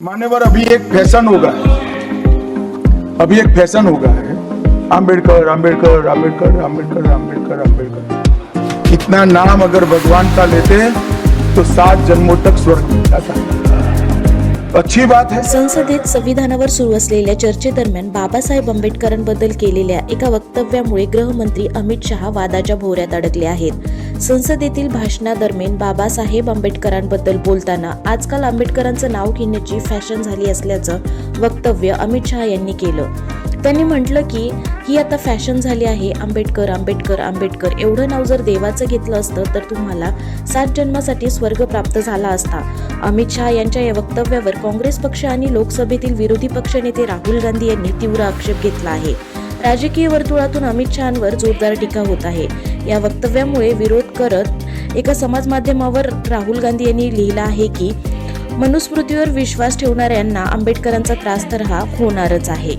मान्यवर अभी एक फैशन होगा। अभी एक फैशन होगा। है आम्बेडकर आम्बेडकर आम्बेडकर आम्बेडकर आम्बेडकर आम्बेडकर इतना नाम अगर भगवान का लेते तो सात जन्मों तक स्वर्ग मिल जाता अच्छी बात है। संसदेत संविधानावर सुरू असलेल्या चर्चेदरम्यान बाबासाहेब आंबेडकरांबद्दल केलेल्या एका वक्तव्यामुळे गृहमंत्री अमित शहा वादाच्या भोवऱ्यात अडकले आहेत. संसदेतील भाषणादरम्यान बाबासाहेब आंबेडकरांबद्दल बोलताना आजकाल आंबेडकरांचं नाव घेण्याची फॅशन झाली असल्याचं वक्तव्य अमित शहा यांनी केलं. त्यांनी म्हटलं की ही आता फॅशन झाली आहे. आंबेडकर आंबेडकर आंबेडकर. एवढं नाव जर देवाचं घेतलं असतं तर तुम्हाला सात जन्मासाठी स्वर्ग प्राप्त झाला असता. अमित शहा यांच्या या वक्तव्यावर काँग्रेस पक्ष आणि लोकसभेतील विरोधी पक्षनेते राहुल गांधी यांनी तीव्र आक्षेप घेतला आहे. राजकीय वर्तुळातून अमित शहांवर जोरदार टीका होत आहे. या वक्तव्यामुळे विरोध करत एका समाज माध्यमावर राहुल गांधी यांनी लिहिलं आहे की मनुस्मृतीवर विश्वास ठेवणाऱ्यांना आंबेडकरांचा त्रास तर हा होणारच आहे.